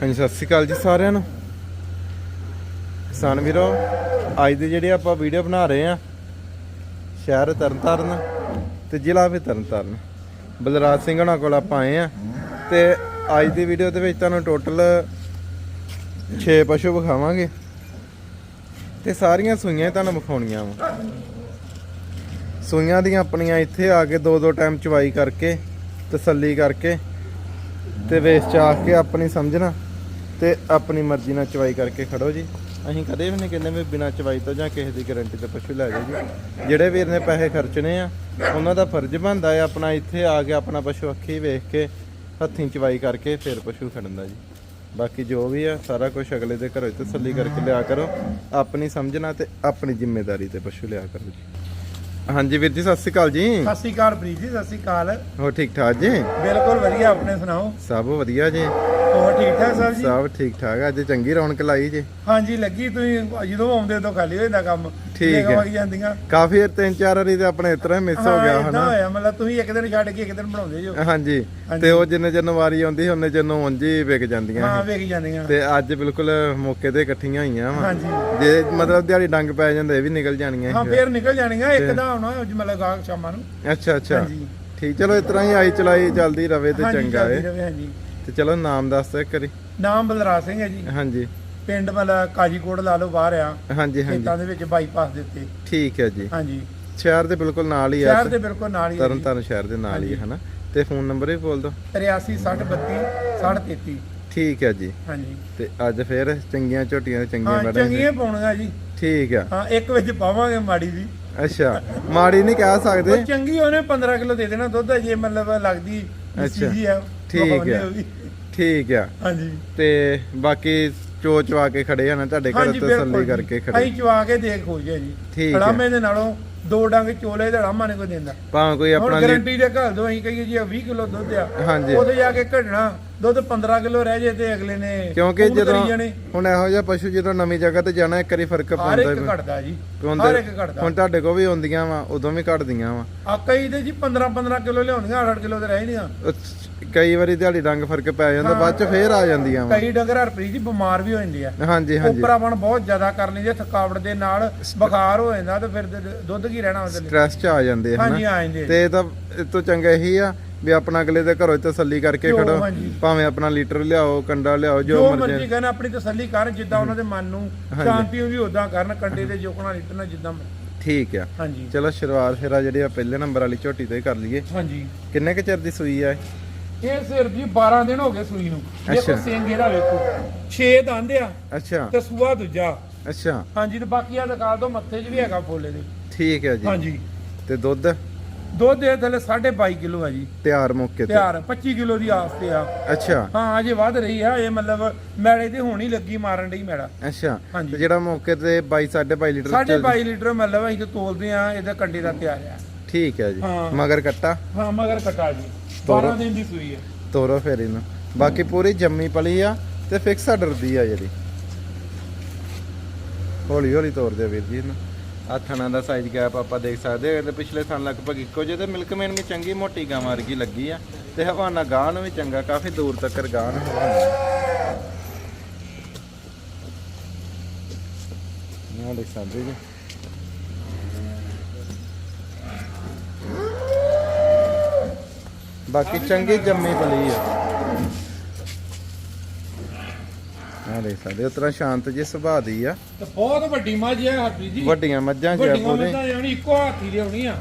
ਹਾਂਜੀ, ਸਤਿ ਸ਼੍ਰੀ ਅਕਾਲ ਜੀ ਸਾਰਿਆਂ ਨੂੰ। ਕਿਸਾਨ ਵੀਰੋ, ਅੱਜ ਦੀ ਜਿਹੜੀ ਆਪਾਂ ਵੀਡੀਓ ਬਣਾ ਰਹੇ ਆ ਸ਼ਹਿਰ ਤਰਨਤਾਰਨ ਤੇ ਜ਼ਿਲ੍ਹਾ ਵੀ ਤਰਨਤਾਰਨ। ਬਲਰਾਜ ਸਿੰਘ ਹਣਾ ਕੋਲ ਆਪਾਂ ਆਏ ਆ ਤੇ ਅੱਜ ਦੀ ਵੀਡੀਓ ਦੇ ਵਿੱਚ ਤੁਹਾਨੂੰ ਟੋਟਲ 6 ਪਸ਼ੂ ਵਿਖਾਵਾਂਗੇ। ਤੇ ਸਾਰੀਆਂ ਸੂਈਆਂ ਤੁਹਾਨੂੰ ਵਿਖਾਉਣੀਆਂ ਵਾ। ਸੂਈਆਂ ਦੀਆਂ ਆਪਣੀਆਂ ਇੱਥੇ ਆ ਕੇ ਦੋ ਦੋ ਟਾਈਮ ਚਵਾਈ ਕਰਕੇ, ਤਸੱਲੀ ਕਰਕੇ ਤੇ ਵੇਸ ਚ ਆ ਕੇ ਆਪਣੀ ਸਮਝਣਾ ਤੇ ਆਪਣੀ ਮਰਜ਼ੀ ਨਾਲ ਚਵਾਈ ਕਰਕੇ ਖੜੋ ਜੀ। ਅਸੀਂ ਕਦੇ ਵੀ ਨਹੀਂ ਕਹਿੰਦੇ ਵੀ ਬਿਨਾਂ ਚਵਾਈ ਤੋਂ ਜਾਂ ਕਿਸੇ ਦੀ ਗਾਰੰਟੀ ਤੇ ਪਸ਼ੂ ਲੈ ਜਾਓ ਜੀ। ਜਿਹੜੇ ਵੀਰ ਨੇ ਪੈਸੇ ਖਰਚਣੇ ਆ ਉਹਨਾਂ ਦਾ ਫਰਜ਼ ਬਣਦਾ ਹੈ ਆਪਣਾ ਇੱਥੇ ਆ ਕੇ ਆਪਣਾ ਪਸ਼ੂ ਅੱਖੀ ਵੇਖ ਕੇ ਹੱਥੀਂ ਚਵਾਈ ਕਰਕੇ ਫਿਰ ਪਸ਼ੂ ਖੜਨ ਦਾ ਜੀ। ਬਾਕੀ ਜੋ ਵੀ ਆ ਸਾਰਾ ਕੁਝ ਅਗਲੇ ਦੇ ਘਰੋਂ ਤਸੱਲੀ ਕਰਕੇ ਲਿਆ ਕਰੋ। ਆਪਣੀ ਸਮਝਣਾ ਤੇ ਆਪਣੀ ਜ਼ਿੰਮੇਵਾਰੀ ਤੇ ਪਸ਼ੂ ਲਿਆ ਕਰੋ ਜੀ। ਹਾਂਜੀ ਵੀਰ ਜੀ ਸਤਿ ਸ਼੍ਰੀ ਅਕਾਲ ਜੀ। ਸਤਿ ਸ਼੍ਰੀ ਅਕਾਲ ਪ੍ਰੀਤ ਜੀ ਸਤਿ ਸ਼੍ਰੀ ਅਕਾਲ। ਹੋ ਠੀਕ ਠਾਕ ਜੀ? ਬਿਲਕੁਲ ਵਧੀਆ ਆਪਣੇ ਸੁਣਾਓ? ਸਭ ਵਧੀਆ ਜੀ। ਹੋਰ ਠੀਕ ਠਾਕ ਸਭ ਜੀ? ਸਭ ਠੀਕ ਠਾਕ। ਅੱਜ ਚੰਗੀ ਰੌਣਕ ਲਾਈ ਜੀ। ਹਾਂਜੀ ਲੱਗੀ ਤੁਸੀਂ ਜਦੋਂ ਆਉਂਦੇ ਉਦੋਂ ਖਾਲੀ ਹੋ ਜਾਂਦਾ ਕੰਮ। ਠੀਕ ਹੈ। ਵਗ ਜਾਂਦੀਆਂ। ਕਾਫੀ ਤਿੰਨ ਚਾਰ ਵਾਰੀ ਤੇ ਆਪਣੇ ਇਸ ਤਰ੍ਹਾਂ ਮਿਸ ਹੋ ਗਿਆ ਹਨਾ? ਹੋਇਆ ਮਤਲਬ ਤੁਸੀਂ ਇੱਕ ਦਿਨ ਛੱਡ ਕੇ ਇੱਕ ਦਿਨ ਬਣਾਉਂਦੇ ਜੋ। ਹਾਂਜੀ। ਤੇ ਉਹ ਜਿੰਨੇ ਜਿੰਨ ਵਾਰੀ ਆਉਂਦੀ ਉਹਨੇ ਜਿੰਨੋਂ ਉਂਝ ਵਿਕ ਜਾਂਦੀਆਂ ਹਾਂ। ਵੇਖ ਜਾਂਦੀਆਂ। ਤੇ ਅੱਜ ਬਿਲਕੁਲ ਮੌਕੇ ਤੇ ਇਕੱਠੀਆਂ ਹੋਈਆਂ ਵਾ। ਹਾਂਜੀ। ਜੇ ਮਤਲਬ ਦਿਹਾੜੀ ਡੰਗ ਪੈ ਜਾਂਦਾ ਇਹ ਵੀ ਨਿਕਲ ਜਾਣੀਆਂ ਹਾਂ ਫੇਰ ਨਿਕਲ ਜਾਣੀਆਂ ਇੱਕ ਦਾ ਆਉਣਾ ਅੱਜ ਮਤਲਬ ਗਾਹਕ ਸ਼ਾਮਾਂ ਨੂੰ। ਅੱਛਾ ਅੱਛਾ। ਠੀਕ ਚਲੋ ਇਸ ਤਰ੍ਹਾਂ ਹੀ ਆਈ ਚਲਾਈ ਚੱਲਦੀ ਰਵੇ ਤੇ ਚੰਗਾ ਏ। ਹਾਂਜੀ। ਤੇ ਚਲੋ ਨਾਮ ਦੱਸ ਦਿਓ ਇੱਕ ਵਾਰੀ। ਨਾਮ ਬਲਰਾਜ ਸਿੰਘ ਹੈ ਜੀ। ਹਾਂਜੀ। ਪਿੰਡ ਮਤਲਬ ਕਾਜੀਕੋਟ ਲਾ ਲਓ ਬਾਹਰ ਆ। ਹਾਂਜੀ ਹਾਂਜੀ। ਖੇਤਾਂ ਦੇ ਵਿੱਚ ਬਾਈਪਾਸ ਦੇ ਉੱਤੇ ਠੀਕ ਹੈ ਜੀ। ਹਾਂਜੀ। ਸ਼ਹਿਰ ਦੇ ਬਿਲਕੁਲ ਨਾਲ ਹੀ ਆ। ਸ਼ਹਿਰ ਦੇ ਬਿਲਕੁਲ ਨਾਲ ਹੀ ਤਰਨ ਤਾਰਨ ਸ਼ਹਿਰ ਦੇ ਨਾਲ ਹੀ ਹੈ ਹਨਾ? ਤੇ ਫੋਨ ਨੰਬਰ ਵੀ ਬੋਲ ਦਿਓ। 83 60 32 60 33 ਠੀਕ ਹੈ ਜੀ। ਹਾਂਜੀ। ਤੇ ਅੱਜ ਫੇਰ ਚੰਗੀਆਂ ਝੋਟੀਆਂ ਤੇ ਚੰਗੀਆਂ ਹਾਂ ਮੈਡਮ ਚੰਗੀਆਂ ਪਾਉਣੀਆਂ ਜੀ। ਠੀਕ ਆ। ਹਾਂ ਇੱਕ ਵਿੱਚ ਪਾਵਾਂਗੇ ਮਾੜੀ ਵੀ ਅੱਛਾ। ਮਾੜੀ ਨਹੀਂ ਕਹਿ ਸਕਦੇ। ਉਹ ਚੰਗੀ ਉਹਨੇ 15 ਕਿਲੋ ਦੇ ਦੇਣਾ ਦੁੱਧ ਜੇ ਮਤਲਬ ਲੱਗਦੀ ਅੱਛਾ। ਜੀ ਆ ਠੀਕ ਹੈ। ਠੀਕ ਆ। ਹਾਂਜੀ। ਤੇ ਬਾਕੀ ਚੋ ਚਵਾ ਕੇ ਖੜੇ ਆ ਨਾ ਤੁਹਾਡੇ ਘਰ ਹਾਂਜੀ ਤਸੱਲੀ ਬਿਲਕੁਲ ਕਰਕੇ। ਖੜੇ। ਅਸੀਂ ਚਵਾ ਕੇ ਦੇਖ ਹੋ ਜੀ। ਠੀਕ ਹੈ। ਖੜਾਮੇ ਦੇ ਨਾਲੋਂ ਦੋ ਡੰਗ ਚੋਲੇ ਦਾ ਰਾਮਾ ਨੇ ਕੋਈ ਦਿੰਦਾ। ਭਾਵੇਂ ਕੋਈ ਹੁਣ ਆਪਣਾ ਲੀ- ਗਾਰੰਟੀ ਦੇ ਘਰ ਦੋ ਅਸੀਂ ਕਹੀਏ ਜੀ ਆਹ 20 ਕਿਲੋ ਦੁੱਧ ਆ। ਹਾਂਜੀ। ਉਹਦੇ ਜਾ ਕੇ ਘਟਣਾ ਦੁੱਧ 15 ਕਿਲੋ ਰਹਿ ਜੇ ਤੇ ਅਗਲੇ ਨੇ ਕਿਉਂਕਿ ਫੋਨ ਕਰੀ ਜਦੋਂ ਜਾਣੇ। ਹੁਣ ਇਹੋ ਜਿਹਾ ਪਸ਼ੂ ਜਦੋਂ ਨਵੀਂ ਜਗ੍ਹਾ ਤੇ ਜਾਣਾ ਇੱਕ ਵਾਰੀ ਫ਼ਰਕ ਹਰ ਪੈਂਦਾ ਇੱਕ ਹੀ ਘਟਦਾ ਜੀ। ਪੈਂਦਾ। ਹਰ ਇੱਕ ਘਟਦਾ। ਹੁਣ ਤੁਹਾਡੇ ਕੋਲ ਵੀ ਆਉਂਦੀਆਂ ਵਾ ਉਦੋਂ ਵੀ ਘਟਦੀਆਂ ਵਾ। ਆ ਕਈ ਤੇ ਜੀ 15 15 ਕਿਲੋ ਲਿਆਉਂਦੀਆਂ 8 ਕਿਲੋ ਤੇ ਰਹਿ ਨਹੀਂ ਕਈ ਵਾਰੀ ਦਿਹਾੜੀ ਰੰਗ ਫ਼ਰਕ ਪੈ ਜਾਂਦਾ ਬਾਅਦ ਚ ਫੇਰ ਆ ਜਾਂਦੀਆਂ ਵਾ। ਕਈ ਡੰਗਰ ਹਰਪ੍ਰੀਤ ਜੀ ਬਿਮਾਰ ਵੀ ਹੋ ਜਾਂਦੇ ਆ। ਹਾਂਜੀ ਹਾਂਜੀ। ਉਪਰਾਵਣ ਬਹੁਤ ਜ਼ਿਆਦਾ ਕਰ ਲੈਂਦੇ ਆ, ਥਕਾਵਟ ਦੇ ਨਾਲ ਬੁਖਾਰ ਹੋ ਜਾਂਦਾ ਤੇ ਫਿਰ ਦ- ਦੁੱਧ ਕੀ ਰਹਿਣਾ ਉਹਦੇ ਲਈ? ਸਟ੍ਰੈਸ ਚ ਆ ਜਾਂਦੇ ਆ ਹਾਂਜੀ ਹਨਾ ਆ ਜਾਂਦੇ ਆ। ਤੇ ਇਹ ਤਾਂ ਇਹ ਤੋਂ ਚੰਗਾ ਇਹੀ ਆ ਵੀ ਆਪਣਾ ਅਗਲੇ ਦੇ ਘਰੋਂ ਤਸੱਲੀ ਕਰਕੇ ਖੜੋ। ਹਾਂਜੀ। ਭਾਵੇਂ ਆਪਣਾ ਲੀਟਰ ਲਿਆਓ ਕੰਡਾ ਲਿਆਓ ਜੋ ਜੋ ਮਰਜ਼ੀ। ਮਰਜ਼ੀ ਕਰਨ ਆਪਣੀ ਤਸੱਲੀ ਕਰਨ ਜਿੱਦਾਂ ਉਹਨਾਂ ਦੇ ਮਨ ਨੂੰ ਸ਼ਾਂਤੀ ਵੀ ਉਦਾਂ ਕਰਨ ਕੰਡੇ ਦੇ ਜੋਕਣਾ ਲਿਟਣਾ ਜਿੱਦਾਂ ਠੀਕ ਆ। ਹਾਂਜੀ। ਚਲੋ ਸ਼ੁਰੂਆਤ ਫਿਰ ਆ ਜਿਹੜੀ ਆ ਪਹਿਲੇ ਨੰਬਰ ਵਾਲੀ ਝੋਟੀ ਤੋਂ ਹੀ ਕਰ ਲਈਏ। ਹਾਂਜੀ। ਕਿੰਨੇ ਕੁ ਚਿਰ ਦੀ ਸੂਈ ਆ ਇਹ? ਇਹ ਸਿਰ ਜੀ 12 ਦਿਨ ਹੋ ਗਏ ਸੂਈ ਨੂੰ। ਦੇਖੋ ਅੱਛਾ। ਸਿੰਘ ਇਹਦਾ ਵੇਖੋ। 6 ਦੰਦ ਆ ਅੱਛਾ। ਤੇ ਸੂਆ ਦੂਜਾ। ਅੱਛਾ। ਹਾਂਜੀ ਤੇ ਬਾਕੀ ਆ ਦਿਖਾ ਦੋ ਮੱਥੇ 'ਚ ਵੀ ਹੈਗਾ ਫੋਲੇ ਦੇ ਠੀਕ ਹੈ ਜੀ। ਹਾਂਜੀ। ਤੇ ਦੁੱਧ? ਦੁੱਧ ਦੇ ਥੱਲੇ 22.5 ਕਿਲੋ ਆ ਜੀ। ਤਿਆਰ ਮੌਕੇ ਤੇ। ਤਿਆਰ 25 ਕਿਲੋ ਦੀ ਆਸ ਤੇ ਆ। ਅੱਛਾ। ਹਾਂ ਅਜੇ ਵੱਧ ਰਹੀ ਆ ਇਹ ਮਤਲਬ ਮੈਲੇ ਤੇ ਹੁਣ ਹੀ ਲੱਗੀ ਮਾਰਨ ਡਈ ਮੈੜਾ ਅੱਛਾ। ਹਾਂਜੀ। ਤੇ ਜਿਹੜਾ ਮੌਕੇ ਤੇ 22 2.5 ਲੀਟਰ ਸਾਢੇ ਚੱਲ- 22 ਲੀਟਰ ਮਤਲਬ ਅਸੀਂ ਤੇ ਤੋਲਦੇ ਆ ਇਹਦਾ ਕੰਡੇ ਦਾ ਤਿਆਰ ਆ। ਠੀਕ ਹੈ ਜੀ। ਹਾਂ। ਮਗਰ ਕੱਟਾ? ਹਾਂ ਮਗਰ ਕਟਾ ਜੀ। 12 ਦਿਨ ਦੀ ਸੂਈ ਹੈ ਤੋਰੋ ਫਿਰ ਇਹਨੂੰ। ਬਾਕੀ ਪੂਰੀ ਜੰਮੀ ਪਲੀ ਆ ਤੇ ਫਿਕਸ ਆਰਡਰ ਦੀ ਆ ਜਿਹੜੀ। ਹੌਲੀ ਹੌਲੀ ਤੋਰ ਦਿਓ ਵੀਰ ਜੀ ਇਹਨੂੰ। ਆਹ ਥਣਾ ਦਾ ਸਾਈਜ਼ ਗੈਪ ਆਪਾਂ ਦੇਖ ਸਕਦੇ ਹਾਂ। ਤੇ ਪਿਛਲੇ ਸਾਲ ਲਗਭਗ ਇੱਕੋ ਜਿਹੇ ਤੇ ਮਿਲਕਮੈਨ ਵੀ ਚੰਗੀ ਮੋਟੀ ਗਾਂ ਵਰਗੀ ਲੱਗੀ ਆ। ਤੇ ਹਵਾਨਾ ਗਾਂ ਨੂੰ ਵੀ ਚੰਗਾ ਕਾਫੀ ਦੂਰ ਤੱਕ ਗਾਂ ਨੂੰ ਹਵਾਨਾ। ਨਾ ਦੇਖ ਸਕਦੇ ਜੀ। ਬਾਕੀ ਚੰਗੀ ਜੰਮੀ ਪਲੀ ਆ। ਆ ਦੇਖ ਸਕਦੇ ਹੋ ਤਰ੍ਹਾਂ ਸ਼ਾਂਤ ਜੀ ਸੁਭਾਅ ਦੀ ਆ। ਤੇ ਬਹੁਤ ਵੱਡੀ ਮੱਝ ਹੈ ਹਾਥੀ ਜੀ। ਵੱਡੀਆਂ ਮੱਝਾਂ ਚ ਆ ਵੱਡੀਆਂ ਪੂਰੇ। ਮੱਝਾਂ ਇੱਕੋ ਹਾਥੀ ਦੇ ਆਉਣੀ ਆ।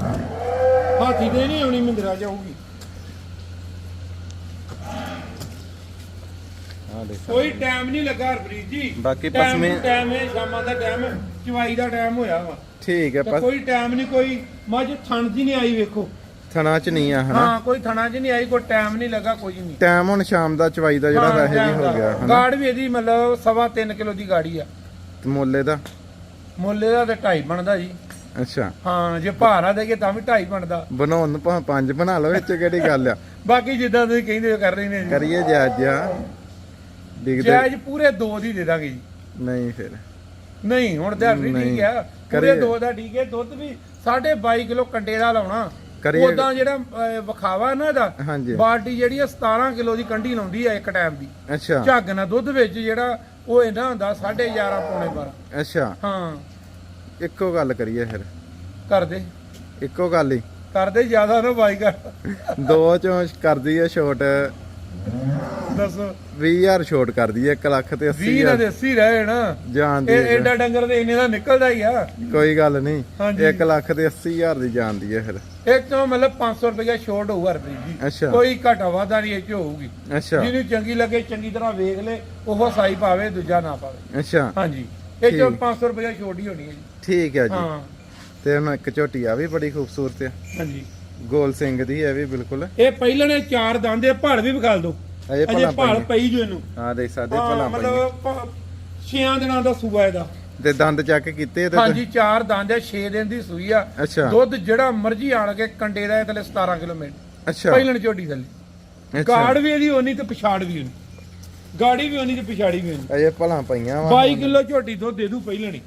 ਹਾਥੀ ਦੇ ਨਹੀਂ ਆਉਣੀ ਮਿੰਦਰਾ ਜਾਊਗੀ ਆ ਦੇਖ ਕੋਈ ਟਾਈਮ ਨਹੀਂ ਲੱਗਾ ਹਰਪ੍ਰੀਤ ਜੀ। ਬਾਕੀ ਪਸਮੇ- ਟਾਈਮ ਹੈ ਸ਼ਾਮਾਂ ਦਾ ਟਾਈਮ ਚਵਾਈ ਦਾ ਟਾਈਮ ਹੋਇਆ ਵਾ। ਠੀਕ ਹੈ ਤੇ ਕੋਈ ਟਾਈਮ ਨਹੀਂ ਕੋਈ ਮੱਝ ਥਣ ਜੀ ਨਹੀਂ ਆਈ ਵੇਖੋ। ਥਣਾ ਚ ਨਹੀਂ ਆ ਹਨਾ? ਹਾਂ ਕੋਈ ਥਣਾ ਜੀ ਨਹੀਂ ਆਈ ਕੋਈ ਟਾਈਮ ਨਹੀਂ ਲੱਗਾ ਕੋਈ ਨਹੀਂ। ਟਾਈਮ ਹੁਣ ਸ਼ਾਮ ਦਾ ਚਵਾਈ ਦਾ ਜਿਹੜਾ ਹਾਂ, ਵੈਸੇ ਵੀ ਹੋ ਦਾ। ਗਿਆ ਹਨਾ? ਗਾੜ ਵੀ ਇਹਦੀ ਮਤਲਬ ਸਵਾ 3 ਕਿਲੋ ਦੀ ਗਾੜੀ ਆ। ਤੇ ਮੁੱਲੇ ਦਾ? ਮੁੱਲੇ ਦਾ ਤੇ 2.5 ਬਣਦਾ ਜੀ। ਅੱਛਾ। ਹਾਂ ਜੇ ਭਾਰਾ ਦੇਗੇ ਤਾਂ ਵੀ 2.5 ਬਣਦਾ। ਬਣਾਉਣ ਨੂੰ ਭਾਵੇਂ ਪੰਜ ਬਣਾ ਲਓ ਵਿੱਚ ਕਿਹੜੀ ਗੱਲ ਆ? ਬਾਕੀ ਜਿੱਦਾਂ ਤੁਸੀਂ ਕਹਿੰਦੇ ਹੋ ਕਰ ਰਹੇ ਨੇ ਜੀ। ਕਰੀਏ ਜਾਇਜ਼ ਜਿਹਾ। ਡਿੱਗਦੇ ਜਾਇਜ਼ ਪੂਰੇ ਦੋ ਦੀ ਦੇ ਦਾਂਗੇ ਜੀ। ਨਹੀਂ ਫਿਰ। ਨਹੀਂ ਹੁਣ ਤੇ ਨਹੀਂ। ਠੀਕ ਆ। ਪੂਰੇ ਕਰੀਏ। ਦੋ ਦਾ ਠੀਕ ਹੈ। ਦੁੱਧ ਵੀ 22.5 ਕਿਲੋ ਕੰਡੇ ਦਾ ਲਾਉਣਾ। ਕਰੀਏ। ਉਦਾਂ ਜਿਹੜਾ ਅਹ, ਵਿਖਾਵਾ ਨਾ ਇਹਦਾ ਹਾਂਜੀ। ਬਾਲਟੀ ਜਿਹੜੀ ਆ 17 ਕਿਲੋ ਦੀ ਕੰਢੀ ਲਾਉਂਦੀ ਆ ਇੱਕ ਟਾਈਮ ਦੀ। ਅੱਛਾ। ਝੱਗ ਨਾਲ ਦੁੱਧ ਵਿੱਚ ਜਿਹੜਾ ਉਹ ਇਹਨਾਂ ਹੁੰਦਾ 11.5 ਪੌਣੇ 12 ਅੱਛਾ। ਹਾਂ। ਇੱਕੋ ਗੱਲ ਕਰੀਏ ਫਿਰ। ਕਰਦੇ। ਇੱਕੋ ਗੱਲ ਹੀ। ਕਰਦੇ ਜ਼ਿਆਦਾ ਨਾ ਬਾਈ ਕਰ ਦੋ ਚੋਂ ਕਰਦੀ ਹੈ ਛੋਟ ਦੱਸੋ। 20000 ਛੋਟ ਕਰਦੀ ਹੈ 1 ਲੱਖ ਤੇ 20 ਨਾ 80000 ਦੇਸੀ ਰਹੇ ਨਾ ਜਾਣਦੀ ਇਹ ਐਡਾ ਡੰਗਰ ਤੇ ਇੰਨੇ ਦਾ ਨਿਕਲਦਾ ਹੀ ਆ। ਕੋਈ ਗੱਲ ਨਹੀਂ ਹਾਂਜੀ। 1 ਲੱਖ ਤੇ 80000 ਦੀ ਜਾਣਦੀ ਹੈ ਫਿਰ। ਇਹ ਤੋਂ ਮਤਲਬ 500 ਰੁਪਇਆ ਛੋਟ ਹੋਊ ਹਰ ਜੀ। ਅੱਛਾ। ਕੋਈ ਘਟਾ ਵਾਧਾ ਨਹੀਂ ਇਹ ਚ ਹੋਊਗੀ। ਅੱਛਾ। ਜਿਹਨੂੰ ਚੰਗੀ ਲੱਗੇ ਚੰਗੀ ਤਰ੍ਹਾਂ ਵੇਖ ਲੈ ਉਹ ਸਾਈ ਪਾਵੇ ਦੂਜਾ ਨਾ ਪਾਵੇ। ਅੱਛਾ। ਹਾਂਜੀ। ਇਹ ਚੋਂ ਠੀਕ। 500 ਰੁਪਇਆ ਛੋਟ ਹੀ ਹੋਣੀ ਹੈ ਜੀ। ਠੀਕ ਹੈ ਜੀ। ਹਾਂ। ਤੇ ਹੁਣ ਇੱਕ ਝੋਟੀ ਆ ਵੀ ਬੜੀ ਖੂਬਸੂਰਤ ਹੈ ਹਾਂਜੀ। ਗੋਲ ਸਿੰਘ ਦੀ ਹੈ ਵੀ ਬਿਲਕੁਲ। ਇਹ ਪਹਿਲਾਂ ਨੇ ਚਾਰ ਦੰਦੇ ਭੜ ਵੀ ਵਿਖਾਲ ਦੋ ਅਜੇ ਅਜੇ ਭਲਾ ਭੜ ਪਈ ਪਈ ਜੋ ਇਹਨੂੰ। ਹਾਂ ਦੇਖ ਸਕਦੇ ਹਾਂ, ਭਲਾ ਪਈ ਮਤਲਬ ਛੇਆਂ ਦਿਨਾਂ ਦਾ ਸੂਆ ਇਹਦਾ। ਤੇ ਦੰਦ ਚੱਕ ਕੀਤੇ ਤੇ? ਹਾਂਜੀ ਚਾਰ ਦੰਦ ਹੈ 6 ਦਿਨ ਦੀ ਸੂਈ ਆ। ਅੱਛਾ। ਦੁੱਧ ਜਿਹੜਾ ਮਰਜ਼ੀ ਆਣ ਕੇ ਕੰਡੇ ਦਾ ਇਹ ਥੱਲੇ 17 ਕਿਲੋਮੀਟਰ ਅੱਛਾ। ਪਹਿਲਣ ਝੋਟੀ ਥੱਲੇ। ਅੱਛਾ। ਗਾੜ ਵੀ ਇਹਦੀ ਓਨੀ ਤੇ ਪਛਾੜ ਵੀ ਓਨੀ। ਗਾੜੀ ਵੀ ਓਨੀ ਤੇ ਪਛਾੜੀ ਵੀ ਓਨੀ। ਅਜੇ ਭਲਾ ਪਈਆਂ ਵਾ। 22 ਕਿਲੋ ਝੋਟੀ ਦੁੱਧ ਦੇ ਦੂ ਪਹਿਲਣੀ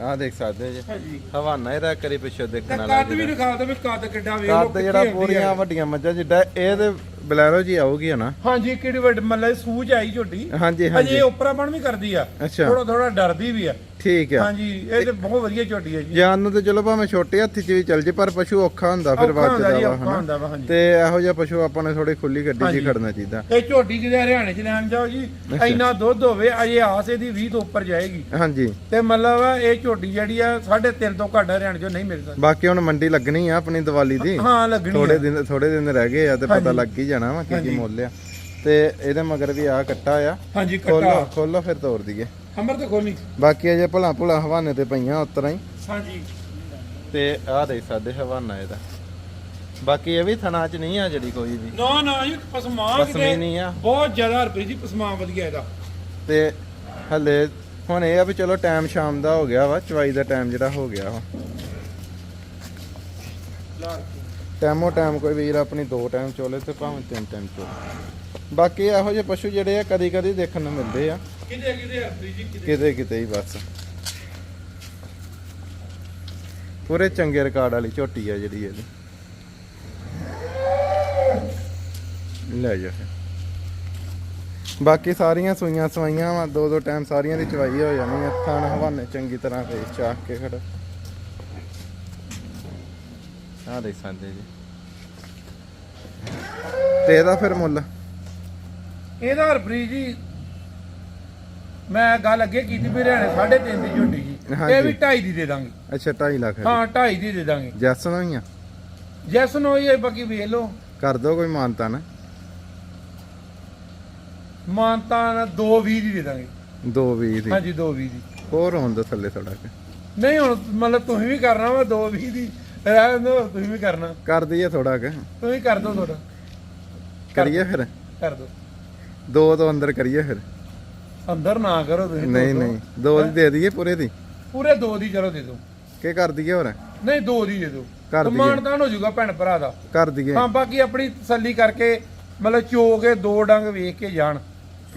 ਆ ਦੇਖ ਸਕਦੇ ਜੀ। ਹਾਂਜੀ। ਹਵਾਨਾ ਇਹਦਾ ਕਰੀ ਪਿੱਛੋਂ ਤੇ ਦੇਖਣ ਵਾਲਾ ਕੱਦ ਵੀ ਦਿਖਾ ਦਵੇ ਕੱਦ ਕਿੱਡਾ ਵੇਖ ਲਓ ਕੱਦ ਜਿਹੜਾ ਕਿੱਥੇ ਹੁੰਦੀ ਆ। ਪੂਰੀਆਂ ਵੱਡੀਆਂ ਮੱਝਾਂ ਜਿੱਡਾ ਇਹ ਤੇ ਬਲੈਰੋ ਜੀ ਆਊਗੀ ਹਨਾ ਹਾਂਜੀ ਕਿਹੜੀ ਵੱਡ ਮਤਲਬ ਸੂਝ ਆਈ ਝੋਟੀ। ਹਾਂਜੀ ਅਜੇ ਹਾਂਜੀ। ਉਪਰਾਪਣ ਵੀ ਕਰਦੀ ਆ। ਅੱਛਾ। ਥੋੜਾ ਥੋੜਾ ਡਰਦੀ ਵੀ ਆ। ਠੀਕ ਆ। ਹਾਂਜੀ ਇਹ ਤੇ ਬਹੁਤ ਵਧੀਆ ਝੋਟੀ ਹੈ ਜੀ। ਜਾਨ ਨੂੰ ਤੇ ਚਲੋ ਭਾਵੇਂ ਛੋਟੇ ਹੱਥ 'ਚ ਵੀ ਚੱਲ ਜੇ ਪਰ ਪਸ਼ੂ ਔਖਾ ਹੁੰਦਾ ਫਿਰ ਔਖਾ ਹੁੰਦਾ ਜੀ ਵਾ ਔਖਾ ਹਨਾ। ਹੁੰਦਾ ਵਾ ਹਾਂਜੀ। ਤੇ ਇਹੋ ਜਿਹਾ ਪਸ਼ੂ ਆਪਾਂ ਨੇ ਥੋੜੀ ਖੁੱਲੀ ਗੱਡੀ 'ਚ ਹਾਂਜੀ। ਖੜਨਾ ਚਾਹੀਦਾ। ਇਹ ਝੋਟੀ ਜਿਹਦੇ ਹਰਿਆਣੇ ਚ ਲੈਣ ਜਾਓ ਜੀ ਇੰਨਾ ਦੁੱਧ ਹੋਵੇ ਅਜੇ ਆਸ ਇਹਦੀ 20 ਤੋਂ ਉੱਪਰ ਜਾਏਗੀ। ਹਾਂਜੀ। ਤੇ ਮਤਲਬ ਇਹ ਝੋਟੀ ਜਿਹੜੀ ਆ 3.5 ਤੋਂ ਘੱਟ ਹਰਿਆਣੇ ਚੋਂ ਨਹੀਂ ਮਿਲ ਸਕਦੀ। ਬਾਕੀ ਹੁਣ ਮੰਡੀ ਲੱਗਣੀ ਆ ਆਪਣੀ ਦੀਵਾਲੀ ਦੀ। ਹਾਂ ਲੱਗਣੀ ਥੋੜੇ। ਦਿਨ ਥੋੜੇ ਦਿਨ ਰਹਿ ਗਏ ਆ ਤੇ ਪਤਾ ਹਾਂਜੀ। ਲੱਗ ਹੀ ਜਾਣਾ ਵਾ ਕੀ ਕੀ ਹਾਂਜੀ। ਮੁੱਲ ਆ। ਤੇ ਇਹਦੇ ਮਗਰ ਵੀ ਆ ਕੱਟਾ ਆ। ਹਾਂਜੀ ਕੱਟਾ। ਖੋਲੋ ਫਿਰ ਤੋੜ ਦਈਏ। ਅਮਰ ਤੇ ਖੋਲੀ ਬਾਕੀ ਅਜੇ ਭਲਾ ਭੁਲਾ ਹਵਾਨੇ ਤੇ ਪਈਆਂ ਉਤਰਾਂ ਹੀ। ਹਾਂਜੀ। ਤੇ ਆਹ ਦੇਖ ਸਕਦੇ ਹਵਾਨਾ ਇਹਦਾ। ਬਾਕੀ ਇਹ ਵੀ ਥਣਾ ਚ ਨਹੀਂ ਆ ਜਿਹੜੀ ਕੋਈ ਵੀ। ਨਾ ਨਾ ਜੀ ਪਸਮਾ ਪਸਮੀ ਨਹੀਂ ਆ। ਬਹੁਤ ਜ਼ਿਆਦਾ ਰੁਪਏ ਜੀ ਪਸਮਾ ਵਧੀਆ ਇਹਦਾ। ਤੇ ਹਲੇ ਹੁਣ ਇਹ ਆ ਵੀ ਚਲੋ ਟਾਈਮ ਸ਼ਾਮ ਦਾ ਹੋ ਗਿਆ ਵਾ ਚਵਾਈ ਦਾ ਟਾਈਮ ਜਿਹੜਾ ਹੋ ਗਿਆ ਵਾ। ਟਾਈਮੋ ਟਾਈਮ ਕੋਈ ਵੀਰ ਆਪਣੀ ਦੋ ਟਾਈਮ ਚੋਲੇ ਤੇ ਭਾਵੇਂ ਤਿੰਨ ਟਾਈਮ ਚੋਲੇ। ਬਾਕੀ ਇਹੋ ਜਿਹੇ ਪਸ਼ੂ ਜਿਹੜੇ ਆ ਕਦੀ ਕਦੀ ਦੇਖਣ ਨੂੰ ਮਿਲਦੇ ਆ। ਕਿਤੇ ਕਿਤੇ ਰੁਪਏ ਜੀ ਕਿਤੇ ਕਿਤੇ ਕਿਤੇ ਹੀ ਬਸ। ਪੂਰੇ ਚੰਗੇ ਰਿਕਾਰਡ ਵਾਲੀ ਝੋਟੀ ਆ ਜਿਹੜੀ ਇਹਦੀ। ਲੈ ਜਾ ਫਿਰ। ਬਾਕੀ ਸਾਰੀਆਂ ਸੂਈਆਂ ਸਵਾਈਆਂ ਵਾ ਦੋ ਦੋ ਟਾਈਮ ਸਾਰੀਆਂ ਦੀ ਚਵਾਈ ਹੋ ਜਾਣੀ ਆ। ਥਣ ਹਵਾਨੇ ਚੰਗੀ ਤਰ੍ਹਾਂ ਤੇ ਚਾਕ ਕੇ ਖੜਾ ਆ ਦੇਖ ਸਕਦੇ ਜੀ। ਤੇ ਇਹਦਾ ਫਿਰ ਮੁੱਲ? ਇਹਦਾ ਰੁਪਏ ਜੀ ਮੈਂ ਗੱਲ ਅੱਗੇ ਕੀਤੀ ਵੀ ਹਰਿਆਣੇ 3.5 ਦੀ ਝੋਟੀ ਜੀ। ਇਹ ਵੀ 2.5 ਦੀ ਦੇ ਦਾਂਗੇ। ਅੱਛਾ 2.5 ਲੱਖ ਦੀ ਹਾਂ 2.5 ਦੀ ਦੇ ਦਾਂਗੇ। ਜੈਸ ਹੋਈਆਂ? ਜੈਸ ਨੋ ਇਹ ਬਾਕੀ ਵੇਖ ਲਓ। ਕਰ ਦੋ ਕੋਈ ਮਾਨਤਾ ਨਾ। ਮਾਨਤਾ 2.20 ਦੀ ਦੇ ਦਾਂਗੇ। 220 ਦੀ। ਹਾਂਜੀ 2.20 ਦੀ। ਹੋਰ ਹੋਣ ਦੋ ਥੱਲੇ ਥੋੜਾ ਕਿ ਨਹੀਂ ਹੁਣ ਮਤਲਬ ਤੁਸੀਂ ਵੀ ਕਰਨਾ ਵਾ 2.20 ਦੀ। ਰਹਿਣ ਦਿਓ ਤੁਸੀਂ ਵੀ ਕਰਨਾ। ਕਰ ਦਈਏ ਥੋੜਾ ਕਿ। ਤੁਸੀਂ ਕਰ ਦਿਓ ਤੁਹਾਡਾ ਕਰੀਏ ਫਿਰ? ਕਰ ਦਿਓ। ਦੋ ਤੋਂ ਅੰਦਰ ਕਰੀਏ ਫਿਰ। ਅੰਦਰ ਨਾ ਕਰੋ ਤੁਸੀਂ ਨਹੀਂ ਦੋ- ਨਹੀਂ ਦੋ ਦੀ ਦੇ ਦਈਏ ਪੂਰੇ ਦੀ। ਪੂਰੇ 2 ਦੀ ਚਲੋ ਦੇ ਦਿਓ ਕੀ ਕਰ ਦਈਏ ਹੋਰ? ਨਹੀਂ 2 ਦੀ ਦੇ ਦਿਓ ਕਰ ਦਈਏ। ਮਾਨਤਾਨ ਹੋ ਜਾਊਗਾ ਭੈਣ ਭਰਾ ਦਾ। ਕਰ ਦਈਏ। ਹਾਂ ਬਾਕੀ ਆਪਣੀ ਤਸੱਲੀ ਕਰਕੇ ਮਤਲਬ ਚੋ ਕੇ ਦੋ ਡੰਗ ਵੇਖ ਕੇ ਜਾਣ।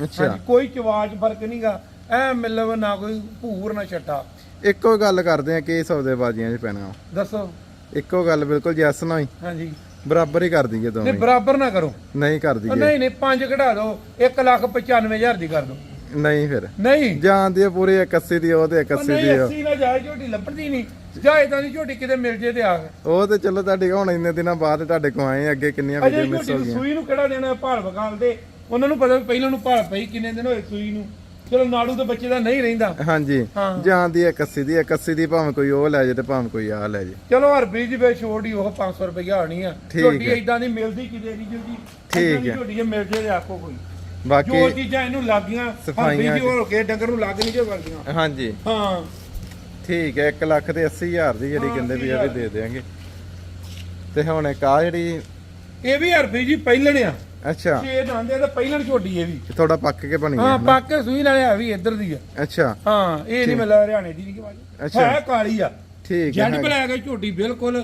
ਅੱਛਾ। ਕੋਈ ਚਵਾਜ ਫ਼ਰਕ ਨਹੀਂਗਾ ਐ ਮਤਲਬ ਨਾ ਕੋਈ ਭੂਰ ਨਾ ਛੱਟਾ। ਇੱਕੋ ਗੱਲ ਕਰਦੇ ਆ ਕਿ ਸੌਦੇਬਾਜ਼ੀਆਂ 'ਚ ਪੈਣਾ। ਦੱਸੋ। ਇੱਕੋ ਗੱਲ ਬਿਲਕੁਲ ਜੈਸ ਨਾ ਹੀ। ਹਾਂਜੀ। ਬਰਾਬਰ ਹੀ ਕਰ ਦਈਏ ਨਹੀਂ ਦੋਵੇਂ ਬਰਾਬਰ ਨਾ ਕਰੋ। ਨਹੀਂ ਕਰ ਦਈਏ। ਨਹੀਂ ਨਹੀਂ ਪੰਜ ਕਢਾ ਦਿਓ 1 ਲੱਖ 95000 ਦੀ ਕਰ ਦਿਓ ਨਹੀਂ ਫਿਰ। ਨਹੀਂ। ਜਾਂਦੀ ਆ ਪੂਰੀ 81 ਦੀ ਉਹ ਤੇ 81 ਨਹੀਂ ਦੀ ਉਹ 80 ਨਾ ਜਾਏ ਝੋਟੀ ਲੱਭਦੀ ਨਹੀਂ। ਜਾਂ ਇਦਾਂ ਦੀ ਝੋਟੀ ਕਿਤੇ ਮਿਲ ਜੇ ਤੇ ਆ ਉਹ ਤੇ ਚਲੋ ਤੁਹਾਡੀ ਹੁਣ ਇੰਨੇ ਦਿਨਾਂ ਬਾਅਦ ਤੁਹਾਡੇ ਕੋ ਆਏ ਅੱਗੇ ਕਿੰਨੀਆਂ ਵੀਡੀਓ ਮਿਸ ਹੋ ਗਈਆਂ ਸੂਈ ਨੂੰ ਕਿਹੜਾ ਦੇਣਾ ਭਾਲ ਵਕਾਲ ਦੇ। ਉਹਨਾਂ ਨੂੰ ਪਤਾ ਪਹਿਲਾਂ ਨੂੰ ਭਾਲ ਪਈ ਕਿੰਨੇ ਦਿਨ ਹੋਏ ਸੂਈ ਨੂੰ। ਚਲੋ ਨਾੜੂ ਦੇ ਬੱਚੇ ਦਾ ਨਹੀਂ ਰਹਿੰਦਾ। ਹਾਂਜੀ। ਹਾਂ। ਜਾਂਦੀ ਆ 81 ਦੀ 81 ਦੀ ਭਾਵੇਂ ਕੋਈ ਉਹ ਲੈ ਜੇ ਤੇ ਭਾਵੇਂ ਕੋਈ ਆ ਲੈ ਜੇ। ਚਲੋ ਹਰਬੀਜ ਦੀ ਵੇ ਛੋੜ ਹੀ ਉਹ 500 ਰੁਪਇਆ ਆਣੀ ਆ। ਝੋਟੀ ਹੈ। ਇਦਾਂ ਦੀ ਮਿਲਦੀ ਕਿਤੇ ਨਹੀਂ ਜਲਦੀ। ਠੀਕ ਹੈ। ਝੋਟੀ ਜੇ ਮਿਲ ਜੇ ਤੇ ਆਖੋ ਕੋਈ। ਬਾਕੀ ਜੋ ਚੀਜ਼ਾਂ ਇਹਨੂੰ ਲੱਗੀਆਂ ਸਫਾਈਆਂ ਹੋ ਕੇ ਡੰਗਰ ਨੂੰ ਲੱਗ ਨਹੀਂ ਜੇ ਵਰਦੀਆਂ ਹਾਂਜੀ। ਹਾਂ। ਠੀਕ ਹੈ 1 ਲੱਖ ਤੇ 80 ਹਜ਼ਾਰ ਦੀ ਜਿਹੜੀ ਕਹਿੰਦੇ ਵੀ ਇਹ 80,000 ਵੀ ਦੇ ਦੇਾਂਗੇ ਤੇ ਹੁਣ ਇੱਕ ਆ ਜਿਹੜੀ ਇਹ ਵੀ ਹਰਬੀਜ ਜੀ ਪਹਿਲਣ ਆ। ਅੱਛਾ। ਛੇ ਦੰਦੇ ਤੇ ਪਹਿਲਣ ਝੋਟੀ ਇਹ ਵੀ। ਥੋੜਾ ਪੱਕ ਕੇ ਬਣੀ ਹਾਂ ਪੱਕ ਕੇ ਸੂਈ ਨਾਲੇ ਆ ਵੀ ਇੱਧਰ ਦੀ ਆ। ਅੱਛਾ। ਹਾਂ ਇਹ ਨਹੀਂ ਮਿਲਿਆ ਹਰਿਆਣੇ ਦੀ ਨਹੀਂ ਅੱਛਾ। ਹੈ ਕਾਲੀ ਆ। ਠੀਕ ਹੈ ਬਲੈਕ ਹੈ ਝੋਟੀ ਬਿਲਕੁਲ।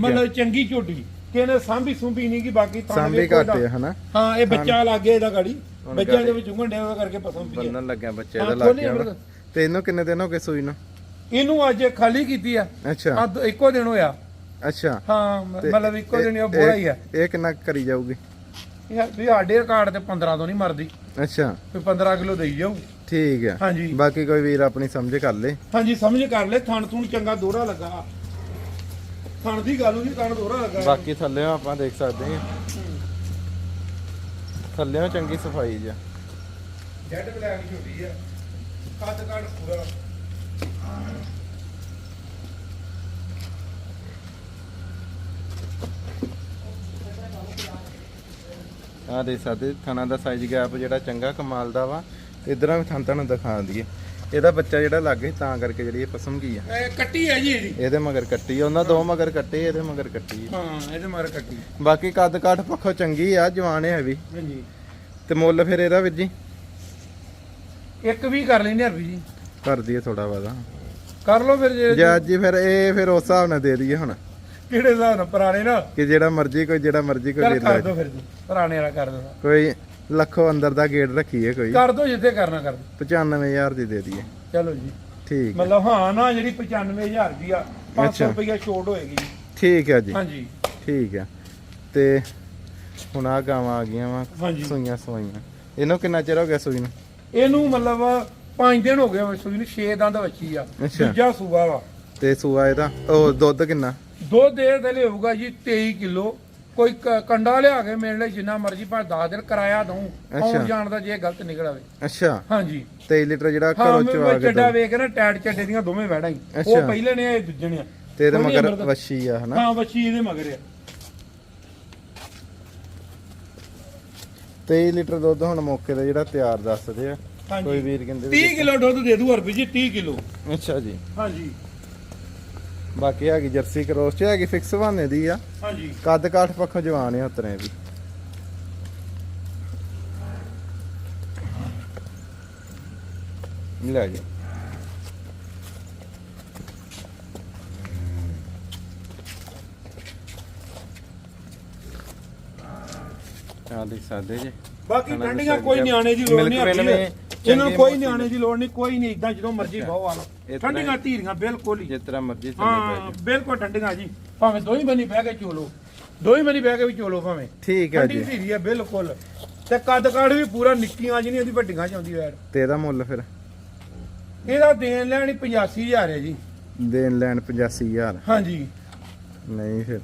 ਮਤਲਬ ਚੰਗੀ ਝੋਟੀ। ਕਿਨੇ ਸਾਂਭੀ ਸੁੰਭੀ ਨਹੀਂ ਕਿ ਬਾਕੀ ਤਾਂ ਸਾਂਭੀ ਵੇਖੋ ਘੱਟ ਇਹਦਾ। ਹੈ ਹਨਾ? ਹਾਂ ਇਹ ਬੱਚਾ ਲੱਗ ਗਿਆ ਇਹਦਾ ਗਾੜੀ। ਬੱਚਿਆਂ ਦੇ। ਵਿੱਚ ਉਂਗਣ ਡਿਆ ਕਰਕੇ ਪਸੰਦ ਪਈ ਆ। ਬੰਨਣ ਲੱਗਿਆ ਬੱਚੇ ਹਾਂ, ਦਾ ਲੱਗ ਗਿਆ। ਤੇ। ਇਹਨੂੰ ਕਿੰਨੇ ਦਿਨ ਹੋ ਗਏ ਸੂਈ ਨੂੰ? ਇਹਨੂੰ ਅੱਜ ਖਾਲੀ ਕੀਤੀ ਆ। ਅੱਛਾ। ਆ ਦੋ- ਇੱਕੋ ਦਿਨ ਹੋਇਆ। ਅੱਛਾ। ਹਾਂ ਮਤਲਬ ਇੱਕੋ ਦਿਨ ਹੀ ਉਹ ਬੋਲਾ ਹੀ ਆ। ਇਹ ਕਿੰਨਾ ਕਰੀ ਜਾਊਗੀ? ਇਹ ਵੀ ਸਾਡੇ ਰਿਕਾਰਡ ਤੇ 15 ਤੋਂ ਨਹੀਂ ਮਰਦੀ। ਅੱਛਾ। ਵੀ 15 ਕਿਲੋ ਦੇਈ ਜਾਊ। ਠੀਕ ਹੈ ਹਾਂਜੀ। ਬਾਕੀ ਕੋਈ ਵੀਰ ਆਪਣੀ ਸਮਝ ਕਰ ਲੇ। ਹਾਂਜੀ ਸਮਝ ਕਰ ਲੈ। ਥਣ ਥੂਣ ਚੰਗਾ ਦੋਹਰਾ ਲੱਗਾ। ਥਣ ਦੀ ਗੱਲ ਹੋਈ ਥਣ ਦੋਹਰਾ ਲੱਗਾ। ਬਾਕੀ ਥੱਲੇ ਆਪਾਂ ਦੇਖ ਸਕਦੇ ਹਾਂ। ਥੱਲੇ ਚੰਗੀ ਸਫ਼ਾਈ ਜੀ। ਜੈਟ ਬਲੈਕ ਝੋਟੀ ਆ। ਕੱਦ ਕੱਦ ਪੂਰਾ। ਆ ਸਕਦੇ ਥਣਾ ਦਾ ਸਾਈਜ਼ ਗੈਪ ਜਿਹੜਾ ਚੰਗਾ ਕਮਾਲ ਦਾ ਵਾ। ਇਧਰਾਂ ਵੀ ਥਣ ਤੁਹਾਨੂੰ ਦਿਖਾ ਦਈਏ। ਇਹਦਾ ਬੱਚਾ ਜਿਹੜਾ ਲੱਗੇ ਤਾਂ ਕਰਕੇ ਜਿਹੜੀ ਇਹ ਪਸਮ ਕੀ ਆ। ਇਹ ਕੱਟੀ ਹੈ ਜੀ ਇਹਦੀ। ਇਹਦੇ ਮਗਰ ਕੱਟੀ ਆ, ਉਹਨਾਂ ਦੋ ਮਗਰ ਕੱਟੇ ਇਹਦੇ ਮਗਰ ਕੱਟੀ ਆ। ਹਾਂ ਇਹਦੇ ਮਾਰ ਕੱਟੀ। ਬਾਕੀ ਕੱਦ ਕਾਠ ਪੱਖੋਂ ਚੰਗੀ ਆ ਜਵਾਨ ਹੈ ਵੀ। ਹਾਂਜੀ। ਤੇ ਮੁੱਲ ਫਿਰ ਇਹਦਾ ਵੀਰ ਜੀ? ਇੱਕ ਵੀ ਕਰ ਲੈਂਦੇ ਹਰਵੀ ਜੀ। ਕਰ ਦਈਏ ਥੋੜਾ ਵਾਦਾ ਕਰ ਲਓ ਫਿਰ ਜੇ ਜੇ ਅੱਜ ਹੀ ਫਿਰ ਇਹ ਫਿਰ ਉਸ ਹਿਸਾਬ ਨਾਲ ਦੇ ਦਈਏ ਹੁਣ। ਕਿਹੜੇ ਹਿਸਾਬ ਨਾਲ? ਪੁਰਾਣੇ ਨਾ। ਕਿ ਜਿਹੜਾ ਮਰਜ਼ੀ ਕੋਈ ਜਿਹੜਾ ਮਰਜ਼ੀ ਕੋਈ ਚੱਲ ਵੀਰ ਕਰ ਲੈ ਦੋ ਫਿਰ ਜੀ। ਪੁਰਾਣੇ ਵਾਲਾ ਕਰ ਦੋ ਕੋਈ ਲੱਖੋਂ ਅੰਦਰ ਦਾ ਗੇਟ ਰੱਖੀਏ ਕੋਈ। ਕਰ ਦੋ ਜਿੱਥੇ ਕਰਨਾ ਕਰ ਦਿਓ। 95000 ਦੀ ਦੇ ਦਈਏ। ਚਲੋ ਜੀ। ਠੀਕ ਮਤਲਬ ਹਾਂ ਨਾ ਜਿਹੜੀ 95000 ਰੁਪਿਆ 500 ਅੱਛਾ। ਛੋਟ ਹੋਏਗੀ। ਠੀਕ ਹੈ ਜੀ। ਹਾਂਜੀ। ਠੀਕ ਹੈ। ਤੇ ਹੁਣ ਆ ਗਾਵਾਂ ਆ ਗਈਆਂ ਵਾ ਹਾਂਜੀ। ਸੂਈਆਂ ਸੂਈਆਂ। ਇਹਨੂੰ ਕਿੰਨਾ ਚਿਰ ਹੋ ਗਿਆ ਸੂਈ ਨੂੰ? ਇਹਨੂੰ ਮਤਲਬ 5 ਦਿਨ ਹੋ ਗਏ ਸੂਈ ਨੂੰ 6 ਦੰਦ ਵੱਛੀ ਆ। ਅੱਛਾ। ਦੂਜਾ ਸੂਆ ਵਾ। ਤੇ ਸੂਆ ਇਹਦਾ ਉਹ ਦੁੱਧ ਕਿੰਨਾ? ਦੁੱਧ ਦੇ ਦੇ ਹੋਊਗਾ ਜੀ 23 ਕਿਲੋ। ਕੋਈ ਕ- ਕੰਡਾ ਲਿਆ ਕੇ ਮੇਰੇ ਲਈ ਜਿੰਨਾ ਮਰਜ਼ੀ ਭਾਵੇਂ 10 ਦਿਨ ਕਿਰਾਇਆ ਦਊ ਅੱਛਾ। ਆਉਣ ਜਾਣ ਦਾ ਜੇ ਗਲਤ ਨਿਕਲ ਆਵੇ ਅੱਛਾ ਹਾਂਜੀ 23 ਲੀਟਰ ਜਿਹੜਾ ਹਾਂ ਘਰੋਂ ਚਵਾ ਮੈਂ ਕੇ ਚੱਡਾ ਦੁੱਧ। ਵੇਖ ਨਾ ਟੈਟ ਚੱਡੇ ਦੀਆਂ ਦੋਵੇਂ ਵੈੜਾਂ ਹੀ ਅੱਛਾ। ਉਹ ਪਹਿਲੇ ਨੇ ਇਹ ਦੂਜੇ ਨੇ ਆ। ਤੇ ਇਹਦੇ ਮਗਰ ਅੰਮ੍ਰਿਤ- ਵੱਛੀ ਆ ਹਨਾ ਹਾਂ ਬੱਚੀ ਇਹਦੇ ਮਗਰ ਆ 23 ਲੀਟਰ ਦੁੱਧ ਹੁਣ ਮੌਕੇ ਤੇ ਜਿਹੜਾ ਤਿਆਰ ਦੱਸਦੇ ਆ ਹਾਂਜੀ। ਕੋਈ ਵੀਰ ਕਹਿੰਦੇ ਵੀ 30 ਕਿਲੋ ਦੁੱਧ ਦੇ ਦੂ ਹਰਪੀ ਜੀ 30 ਕਿਲੋ ਅੱਛਾ ਜੀ ਹਾਂਜੀ ਬਾਕੀ ਹੈਗੀ ਜਰਸੀ ਕਰੋਸ ਚ ਹੈਗੀ ਫਿਕਸ ਬਹਾਨੇ ਦੀ ਆ। ਹਾਂਜੀ। ਕੱਦ ਕਾਠ ਪੱਖੋਂ ਜਵਾਨ ਆ ਉਤਰੇ ਵੀ। ਲੈ ਜੀ। ਆ ਦੇਖ ਸਕਦੇ ਜੀ। ਬਾਕੀ ਠੰਡੀਆਂ ਕੋਈ। ਨਿਆਣੇ ਦੀ ਲੋੜ ਮਿਲਕ ਨਹੀਂ ਵੇਲ ਇਹਨਾਂ ਨੂੰ ਕੋਈ ਨਿਆਣੇ ਦੀ ਲੋੜ ਨਹੀਂ ਕੋਈ ਨਹੀਂ ਇਦਾਂ ਜਦੋਂ ਮਰਜ਼ੀ ਬਹੁ ਆ। ਲਓ ਇਸ ਤਰ੍ਹਾਂ ਠੰਡੀਆਂ ਧੀਰੀਆਂ ਬਿਲਕੁਲ ਹੀ। ਜਿਸ ਤਰ੍ਹਾਂ ਮਰਜ਼ੀ ਥੱਲੇ ਹਾਂ ਪੈ ਜੀ ਬਿਲਕੁਲ ਠੰਡੀਆਂ ਜੀ। ਭਾਵੇਂ ਦੋਈ ਬਣੀ ਬਹਿ ਕੇ ਚੋਲੋ ਦੋਈ ਬਣੀ ਬਹਿ ਕੇ ਵੀ ਚੋਲੋ ਭਾਵੇਂ। ਠੀਕ ਹੈ ਠੰਡੀ ਜੀ। ਧੀਰੀ ਹੈ ਬਿਲਕੁਲ। ਤੇ ਕੱਦ ਕਾਠ ਵੀ ਪੂਰਾ ਨਿੱਕੀਆਂ ਜਿਹੀ ਨਹੀਂ ਉਹਦੀ ਵੱਡੀਆਂ ਚ ਆਉਂਦੀ ਵੈੜ ਤੇ ਇਹਦਾ ਮੁੱਲ ਫਿਰ? ਇਹਦਾ ਦੇਣ ਲੈਣੀ 85000 ਹੈ ਜੀ। ਦੇਣ ਲੈਣ 85000 ਹਾਂਜੀ। ਨਹੀਂ ਫਿਰ